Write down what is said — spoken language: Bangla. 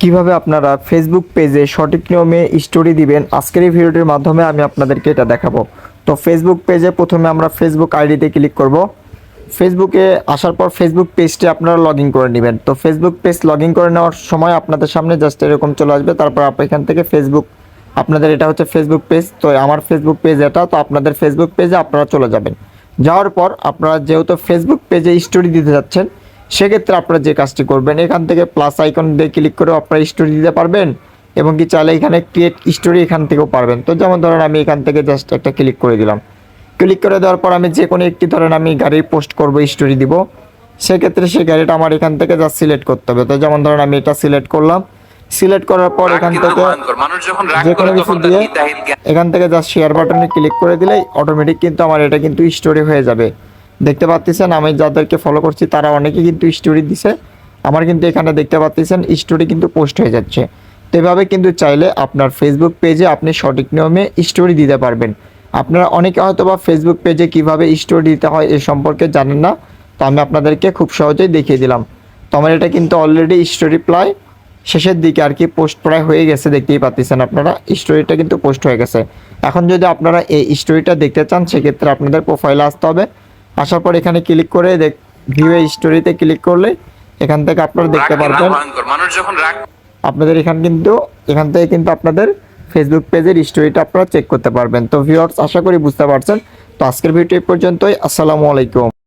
কীভাবে আপনারা ফেসবুক পেজে সঠিক নিয়মে স্টোরি দিবেন, আজকের এই ভিডিওটির মাধ্যমে আমি আপনাদেরকে এটা দেখাবো। তো ফেসবুক পেজে প্রথমে আমরা ফেসবুক আইডিতে ক্লিক করব। ফেসবুকে আসার পর ফেসবুক পেজটি আপনারা লগ করে নেবেন। তো ফেসবুক পেজ লগ করে নেওয়ার সময় আপনাদের সামনে জাস্ট এরকম চলে আসবে। তারপর আপনি এখান থেকে ফেসবুক আপনাদের এটা হচ্ছে ফেসবুক পেজ তো আমার ফেসবুক পেজ এটা, তো আপনাদের ফেসবুক পেজে আপনারা চলে যাবেন। যাওয়ার পর আপনারা যেহেতু ফেসবুক পেজে স্টোরি দিতে যাচ্ছেন সেক্ষেত্রে আপনারা যে কাজটি করবেন এখান থেকে প্লাস আইকন দিয়ে ক্লিক করে আপনারা স্টোরি দিতে পারবেন এবং কি চাইলে এখানে ক্রিয়েট স্টোরি এখান থেকেও পারবেন। তো যেমন ধরেন আমি এখান থেকে জাস্ট একটা ক্লিক করে দিলাম। ক্লিক করে দেওয়ার পর আমি যে কোনো একটি ধরেন আমি গাড়ির পোস্ট করব স্টোরি দিব। সেক্ষেত্রে সেই গাড়িটা আমার এখান থেকে জাস্ট সিলেক্ট করতে হবে। তো যেমন ধরেন আমি এটা সিলেক্ট করলাম। সিলেক্ট করার পর এখান থেকে যে কোনো কিছু দিয়ে এখান থেকে জাস্ট শেয়ার বাটনে ক্লিক করে দিলেই অটোমেটিক কিন্তু আমার এটা কিন্তু স্টোরি হয়ে যাবে। দেখতে পাচ্ছেন, আমি যাদেরকে ফলো করছি তারা অনেকে কিন্তু স্টোরি দিছে। আমার কিন্তু এখানে দেখতে পাচ্ছেন স্টোরি কিন্তু পোস্ট হয়ে যাচ্ছে। তো এভাবে কিন্তু চাইলে আপনার ফেসবুক পেজে আপনি সঠিক নিয়মে স্টোরি দিতে পারবেন। আপনারা অনেকে হয়তো বা ফেসবুক পেজে কীভাবে স্টোরি দিতে হয় এ সম্পর্কে জানেন না, তো আমি আপনাদেরকে খুব সহজেই দেখিয়ে দিলাম। তো আমার এটা কিন্তু অলরেডি স্টোরি প্রায় শেষের দিকে আর কি পোস্ট প্রায় হয়ে গেছে, দেখতেই পাচ্ছেন আপনারা। স্টোরিটা কিন্তু পোস্ট হয়ে গেছে। এখন যদি আপনারা এই স্টোরিটা দেখতে চান, সেক্ষেত্রে আপনাদের প্রোফাইলে আসতে হবে। আসার পর এখানে ক্লিক করে ভিউ স্টোরিতে ক্লিক করলে এখান থেকে আপনারা দেখতে পারবেন। আপনাদের এখান কিন্তু এখান থেকে কিন্তু আপনাদের ফেসবুক পেজের স্টোরিটা আপনারা চেক করতে পারবেন। তো ভিউয়ার্স আশা করি বুঝতে পারছেন। তো আজকের ভিডিও পর্যন্তই। আসসালামু আলাইকুম।